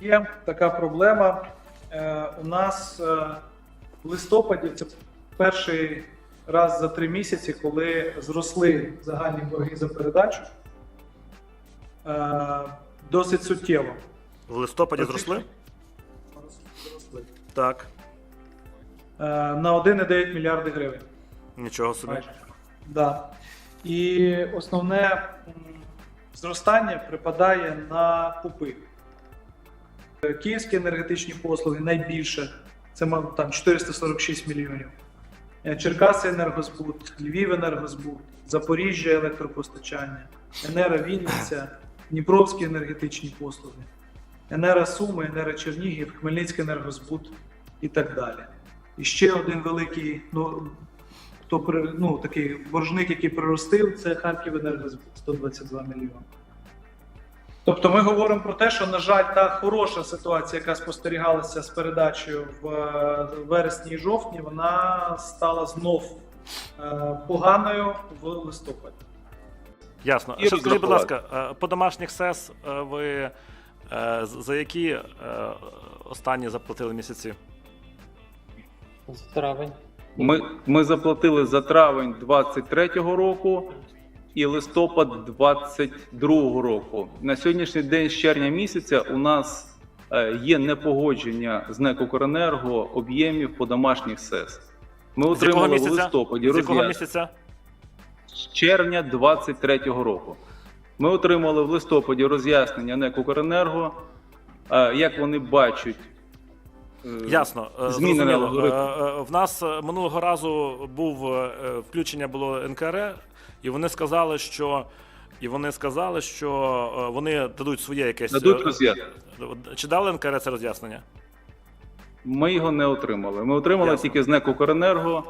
Є така проблема. Е, у нас е, в листопаді це перший раз за три місяці, коли зросли загальні борги за передачу. Е, досить суттєво. В листопаді зросли? Зросли. Так. На 1,9 мільярди гривень. Нічого собі. Майже. Да. І основне зростання припадає на пупи. Е, Київські енергетичні послуги найбільше, це там 446 мільйонів. Е, Черкаси енергозбут, Львів енергозбут, Запоріжжя електропостачання, Енера Вінниця, Дніпровські енергетичні послуги, Енера Суми, Енера Чернігів, Хмельницький енергозбут і так далі. І ще один великий, ну, хто ну, такий боржник, який приростив, це Харків енергозбут 122 мільйони. Тобто ми говоримо про те, що, на жаль, та хороша ситуація, яка спостерігалася з передачею в е, вересні і жовтні, вона стала знов е, поганою в листопаді. Ясно. І Ще скажіть, будь ласка, е, по домашніх СЕС ви за які останні заплатили місяці? З травень. Ми, ми заплатили за травень 23-го року і листопад 22-го року. На сьогоднішній день з червня місяця у нас е, є непогодження з НЕК «Укренерго» об'ємів по домашніх СЕС. Ми З отримали в листопаді місяця? з червня 23-го року. Ми отримали в листопаді роз'яснення НЕК «Укренерго», е, як вони бачать. Е, Ясно, е, Змінений зрозуміло. Е, В нас минулого разу був включення було НКР, і вони сказали, що і вони сказали, що вони дадуть своє якесь Дадуть роз'яснення. Чи дали НКР це роз'яснення? Ми його не отримали. Ми отримали Ясно. тільки з НЕК «Укренерго».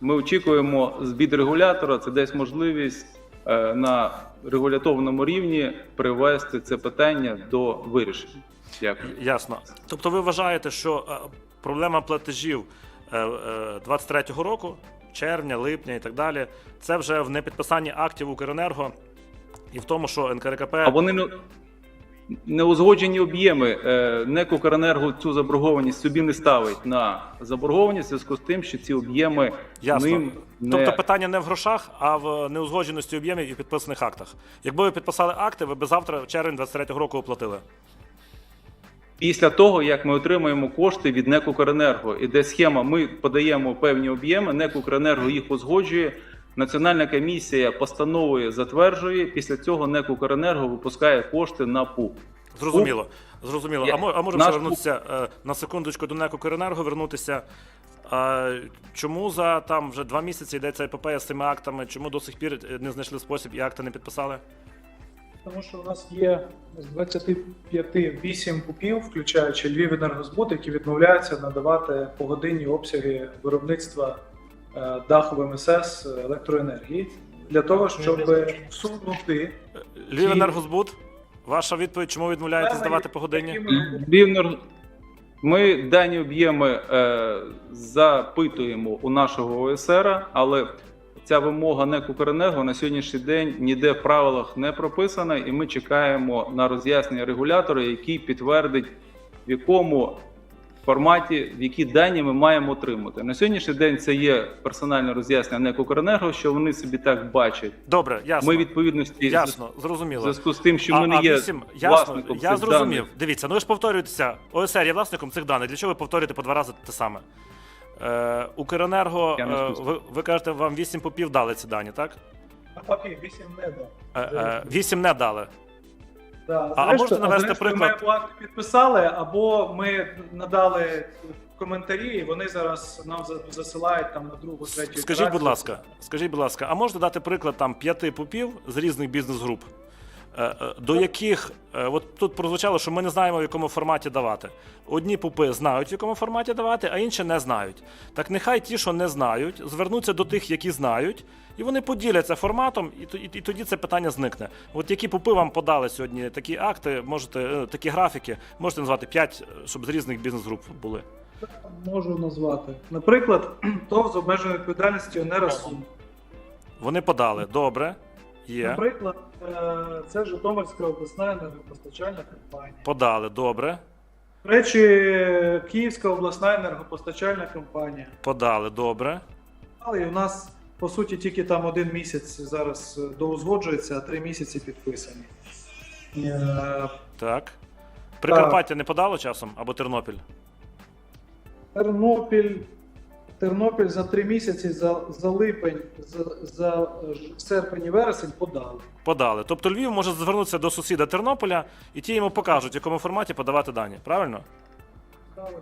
Ми очікуємо з регулятора, це дасть можливість на регуляторному рівні привести це питання до вирішення. Дякую. Ясно. Тобто ви вважаєте, що е, проблема платежів е, е, 23-го року, червня, липня і так далі, це вже в непідписанні актів Укренерго і в тому, що НКРКП А вони не, не узгоджені об'єми. Е, НЕК «Укренерго» цю заборгованість собі не ставить на заборгованість в зв'язку з тим, що ці об'єми Ясно. ним не... Тобто питання не в грошах, а в неузгодженості об'ємів і підписаних актах. Якби ви підписали акти, ви б завтра, в червень 23-го року оплатили. Після того, як ми отримаємо кошти від НЕК «Укренерго», іде схема, ми подаємо певні об'єми, НЕК «Укренерго» їх узгоджує, Національна комісія постановою затверджує, після цього НЕК «Укренерго» випускає кошти на ПУП. Зрозуміло. Зрозуміло. А, а можемо наш ще вернутися е, на секундочку до НЕК «Укренерго», вернутися. А, чому за там вже два місяці йде ця епопея з цими актами? Чому до сих пір е, не знайшли спосіб і акти не підписали? Тому що у нас є з 25 8 купів, включаючи Львів енергозбут, які відмовляються надавати погодинні обсяги виробництва е, даховим СС електроенергії для того, щоб всунути Львів енергозбут. Ваша відповідь, чому відмовляєтесь здавати погодинні? які Львівнер- Ми дані об'єми е, запитуємо у нашого ОСР, але ця вимога НЕК «Укренерго» на сьогоднішній день ніде в правилах не прописана, і ми чекаємо на роз'яснення регулятора, який підтвердить, в якому форматі, в які дані ми маємо отримати. На сьогоднішній день це є персональне роз'яснення НЕК «Укренерго», що вони собі так бачать. Добре, ясно. Ми відповідності Ясно, зрозуміло. зв'язку з тим, що ми не а є вісім, ясно, власником я цих зрозумів. даних. Дивіться, ну ви ж повторюєтеся. ОСР є власником цих даних. Для чого ви повторюєте по два рази те саме? Е, Укренерго, Я не е, ви, ви кажете, вам вісім попів дали ці дані, так? навпаки 8 не дав. Е, е, Вісім не дали. Да, а зрештою- можете навести зрештою приклад? Ми або акт підписали, або ми надали коментарі, і вони зараз нам за- засилають там на другу, третю. Скажіть, будь ласка, скажіть, будь ласка, а можете дати приклад там п'яти попів з різних бізнес-груп, до яких е, от тут прозвучало, що ми не знаємо, в якому форматі давати. Одні пупи знають, в якому форматі давати, а інші не знають. Так нехай ті, що не знають, звернуться до тих, які знають, і вони поділяться форматом, і, тоді це питання зникне. От які пупи вам подали сьогодні такі акти, можете е, такі графіки, можете назвати п'ять, е, щоб з різних бізнес-груп були. Можу назвати. Наприклад, ТОВ з обмеженою відповідальністю Нерасум. Вони подали. Добре. Є. Наприклад, е, це Житомирська обласна енергопостачальна компанія. Подали. Добре. До речі, Київська обласна енергопостачальна компанія. Подали, добре. Але у нас, по суті, тільки там один місяць зараз е, доузгоджується, а три місяці підписані. Е, Так. Прикарпаття не подало часом або Тернопіль? Тернопіль. Тернопіль за три місяці за, за липень, за, за е, серпень і вересень подали. Подали. Тобто Львів може звернутися до сусіда Тернополя, і ті йому покажуть, в якому форматі подавати дані. Правильно? Правильно.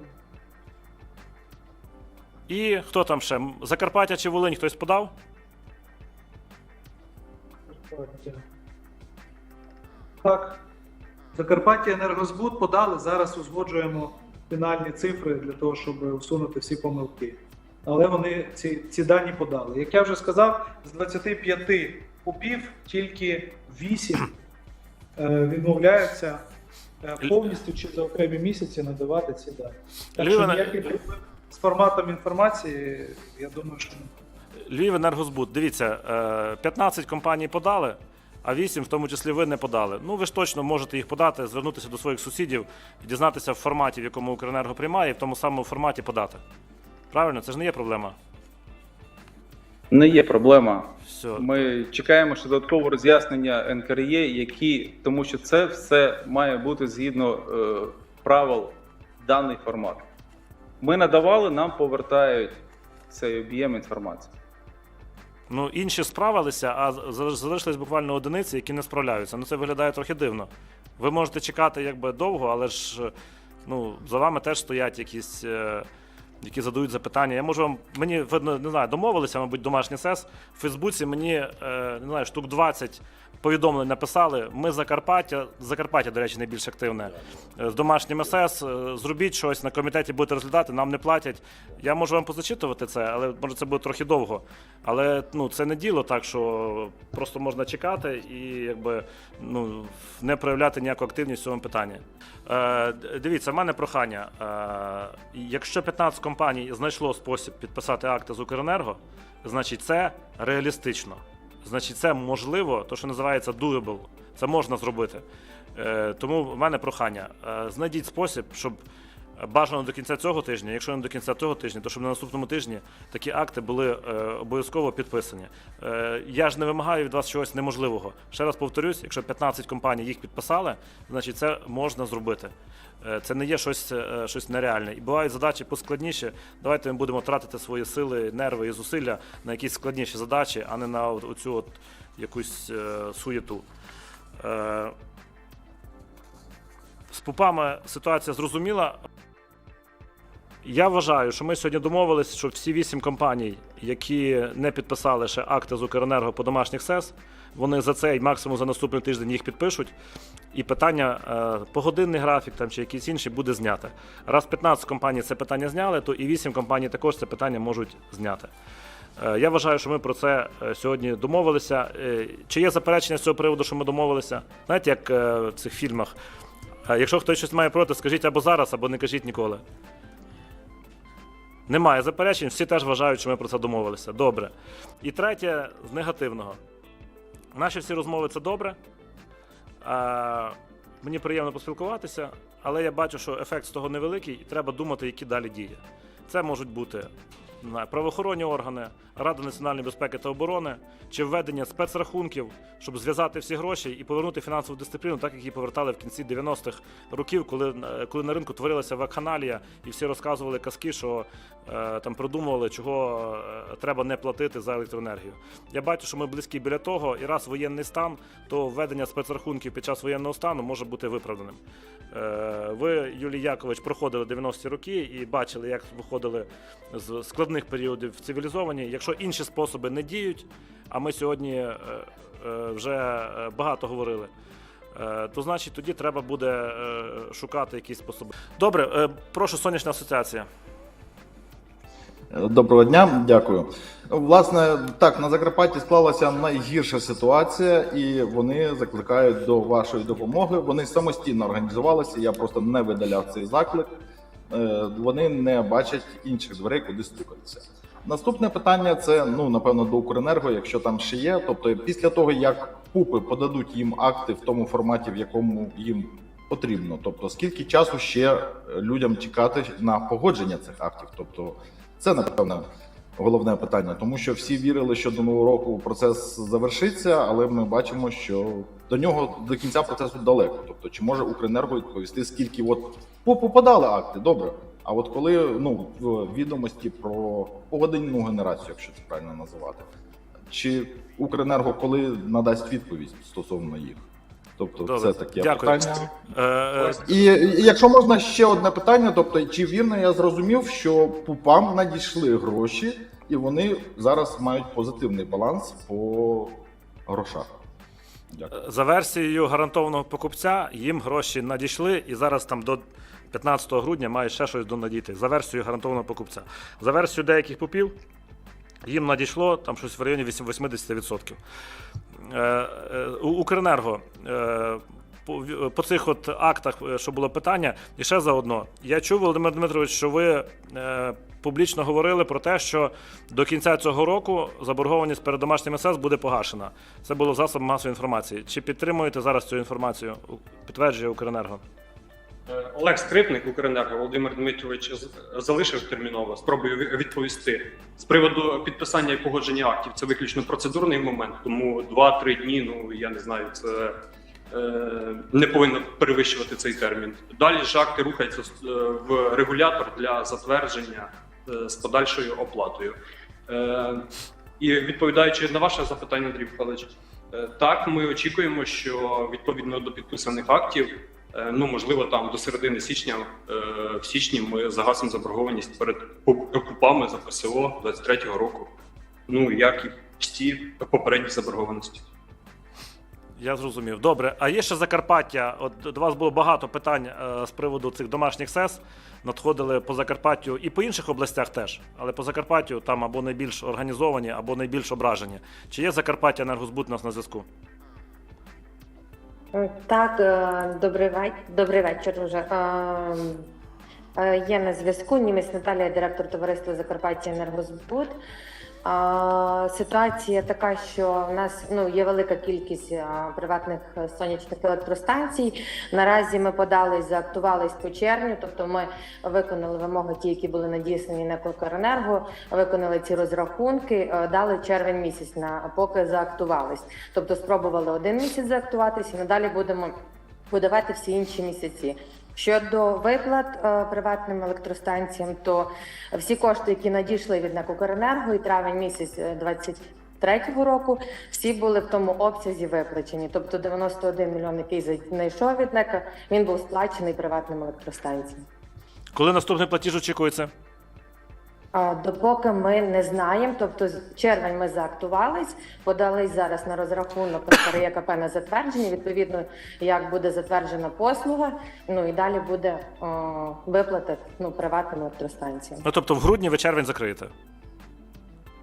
І хто там ще? Закарпаття чи Волинь хтось подав? Закарпаття. Так. Закарпаття енергозбуд подали. Зараз узгоджуємо фінальні цифри для того, щоб усунути всі помилки. Але вони ці, ці дані подали. Як я вже сказав, з 25 УПів тільки 8 е, відмовляються е, повністю чи за окремі місяці надавати ці дані. Так що ніяких проблем з форматом інформації, я думаю, що Львів енергозбут. Дивіться, е, 15 компаній подали, а 8, в тому числі ви не подали. Ну, ви ж точно можете їх подати, звернутися до своїх сусідів, дізнатися в форматі, в якому Укренерго приймає, і в тому самому форматі подати. Правильно, це ж не є проблема. Не є проблема. Все. Ми чекаємо ще додаткове роз'яснення НКРЄ, які тому що це все має бути згідно е, правил даний формат. Ми надавали, нам повертають цей об'єм інформації. Ну, інші справилися, а залишились буквально одиниці, які не справляються. Ну, це виглядає трохи дивно. Ви можете чекати якби довго, але ж ну, за вами теж стоять якісь. е, Які задають запитання. Я можу вам, мені видно, не знаю, домовилися, мабуть, домашній сес. В Фейсбуці мені е, не знаю, штук 20 повідомлень написали. Ми Закарпаття, Закарпаття, до речі, найбільш активне. Е, З домашнім СС, е, зробіть щось на комітеті будете розглядати, нам не платять. Я можу вам позачитувати це, але може це буде трохи довго. Але ну, це не діло так, що просто можна чекати і якби ну, не проявляти ніяку активність в цьому питанні. Е, дивіться, в мене прохання. Е, якщо 15 компаній знайшло спосіб підписати акти з Укренерго, значить це реалістично. Значить, це можливо, то що називається doable. Це можна зробити. Е, тому в мене прохання. Е, знайдіть спосіб, щоб бажано до кінця цього тижня, якщо не до кінця цього тижня, то щоб на наступному тижні такі акти були е, обов'язково підписані. Е, я ж не вимагаю від вас чогось неможливого. Ще раз повторюсь, якщо 15 компаній їх підписали, значить це можна зробити. Е, Це не є щось, е, щось нереальне. І бувають задачі поскладніші. Давайте ми будемо тратити свої сили, нерви і зусилля на якісь складніші задачі, а не на оцю от якусь е, суєту. Е, з пупами ситуація зрозуміла. Я вважаю, що ми сьогодні домовились, що всі вісім компаній, які не підписали ще акти з Укренерго по домашніх СЕС, вони за цей максимум за наступний тиждень їх підпишуть. І питання е, погодинний графік там чи якийсь інший буде зняте. Раз 15 компаній це питання зняли, то і 8 компаній також це питання можуть зняти. Е, Я вважаю, що ми про це е, сьогодні домовилися. Чи є заперечення з цього приводу, що ми домовилися? Знаєте, як в цих фільмах? Якщо хтось щось має проти, скажіть або зараз, або не кажіть ніколи. Немає заперечень, всі теж вважають, що ми про це домовилися. Добре. І третє з негативного. Наші всі розмови це добре. Е, мені приємно поспілкуватися, але я бачу, що ефект з того невеликий, і треба думати, які далі дії. Це можуть бути правоохоронні органи, Рада національної безпеки та оборони чи введення спецрахунків, щоб зв'язати всі гроші і повернути фінансову дисципліну, так як її повертали в кінці 90-х років, коли, е, коли на ринку творилася вакханалія, і всі розказували казки, що е, там продумували, чого е, треба не платити за електроенергію. Я бачу, що ми близькі біля того, і раз воєнний стан, то введення спецрахунків під час воєнного стану може бути виправданим. Е, Ви, Юлій Якович, проходили 90-ті роки і бачили, як виходили з складних періодів в цивілізовані. Якщо інші способи не діють, а ми сьогодні е, е, вже е, багато говорили. То значить тоді треба буде шукати якісь способи. Добре, прошу сонячна асоціація. Доброго дня, дякую. Власне, так на Закарпатті склалася найгірша ситуація, і вони закликають до вашої допомоги. Вони самостійно організувалися. Я просто не видаляв цей заклик. Вони не бачать інших дверей, куди стукатися. Наступне питання це ну напевно до Укренерго, якщо там ще є. Тобто, після того як ПУПи подадуть їм акти в тому форматі, в якому їм потрібно. Тобто, скільки часу ще е, людям чекати на погодження цих актів? Тобто, це напевно головне питання, тому що всі вірили, що до нового року процес завершиться, але ми бачимо, що до нього до кінця процесу далеко. Тобто, чи може Укренерго відповісти, скільки от по- попадали акти, добре. А от коли ну в відомості про погодинну генерацію, якщо це правильно називати, чи Укренерго коли надасть відповідь стосовно їх? Тобто, Добре. це таке Дякую. питання. Е, е, І і якщо можна ще одне питання, тобто, чи вірно я зрозумів, що ПУПам надійшли гроші, і вони зараз мають позитивний баланс по грошах? Дякую. За версією гарантованого покупця, їм гроші надійшли, і зараз там до 15 грудня має ще щось донадійти. За версією гарантованого покупця. За версією деяких пупів, їм надійшло там щось в районі 8 80%. Е, е, Укренерго. Е, по, по цих от актах, що було питання, і ще заодно. Я чув, Володимир Дмитрович, що ви е, публічно говорили про те, що до кінця цього року заборгованість перед домашнім СС буде погашена. Це було засоб масової інформації. Чи підтримуєте зараз цю інформацію? Підтверджує Укренерго. Е, Олег Скрипник, Укренерго, Володимир Дмитрович залишив терміново. Спробую відповісти. З приводу підписання і погодження актів, це виключно процедурний момент, тому 2-3 дні, ну я не знаю, це е, не повинно перевищувати цей термін. Далі ж акти рухаються е, в регулятор для затвердження з подальшою оплатою. І відповідаючи на ваше запитання, Андрій Михайлович, так, ми очікуємо, що відповідно до підписаних актів. Е, Ну, можливо, там до середини січня, е, в січні ми загасимо заборгованість перед купами за ПСО 23-го року. Ну, як і всі попередні заборгованості. Я зрозумів. Добре. А є ще Закарпаття. От до вас було багато питань е, з приводу цих домашніх СЕС. Надходили по Закарпаттю і по інших областях теж. Але по Закарпаттю там або найбільш організовані, або найбільш ображені. Чи є Закарпаття енергозбут нас на зв'язку? Так, е, добрий вечір. Вечір уже. Е, е, Є на зв'язку Німець Наталія, директор товариства Закарпаття Енергозбут. А, Ситуація така, що в нас ну є велика кількість а, приватних е, сонячних електростанцій. Наразі ми подались, заактувались по червню, тобто ми виконали вимоги, ті, які були надіслані на Укренерго, виконали ці розрахунки, е, дали червень місяць на поки заактувались. Тобто спробували один місяць заактуватися, і надалі будемо подавати всі інші місяці. Щодо виплат е, приватним електростанціям, то всі кошти, які надійшли від НЕК «Укренерго» і травень місяць е, 23-го року, всі були в тому обсязі виплачені. Тобто 91 мільйон, який знайшов від НЕК, він був сплачений приватним електростанціям. Коли наступний платіж очікується? Допоки ми не знаємо, тобто червень ми заактувались, подались зараз на розрахунок КРЄКП на затвердження. Відповідно, як буде затверджена послуга, ну і далі буде о, виплата ну, приватним електростанціям. Ну тобто в грудні ви червень закриєте.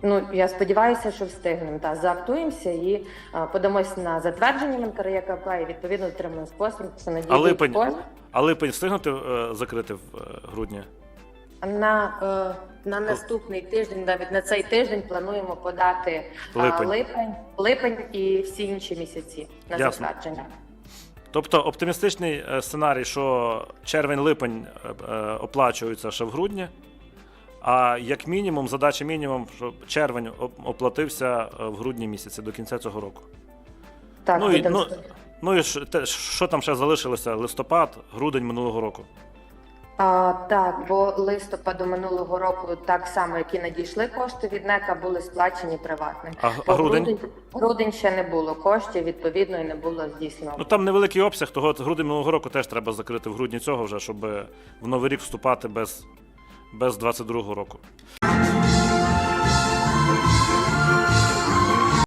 Ну я сподіваюся, що встигнемо. Та заактуємося і а, подамось на затвердження НКРЄКП і відповідно отримаємо послуг. А липень? кошти. А липень встигнете е, закрити в е, грудні? На, е, на наступний тиждень, навіть на цей тиждень, плануємо подати Липень. липень, липень і всі інші місяці на Ясно. затвердження. Тобто оптимістичний е, сценарій, що червень-липень е, е, оплачуються ще в грудні, а як мінімум, задача мінімум, щоб червень оплатився е, в грудні місяці до кінця цього року. Так, Ну і, ну, ну і ж те, що там ще залишилося? Листопад, грудень минулого року. А, так, бо листопаду минулого року, так само, як і надійшли кошти від НЕКа, були сплачені приватним. А, Бо а грудень? грудень, грудень ще не було коштів, відповідно, і не було здійснено. Ну там невеликий обсяг, того грудень минулого року теж треба закрити в грудні цього вже, щоб в новий рік вступати без, без 22-го року.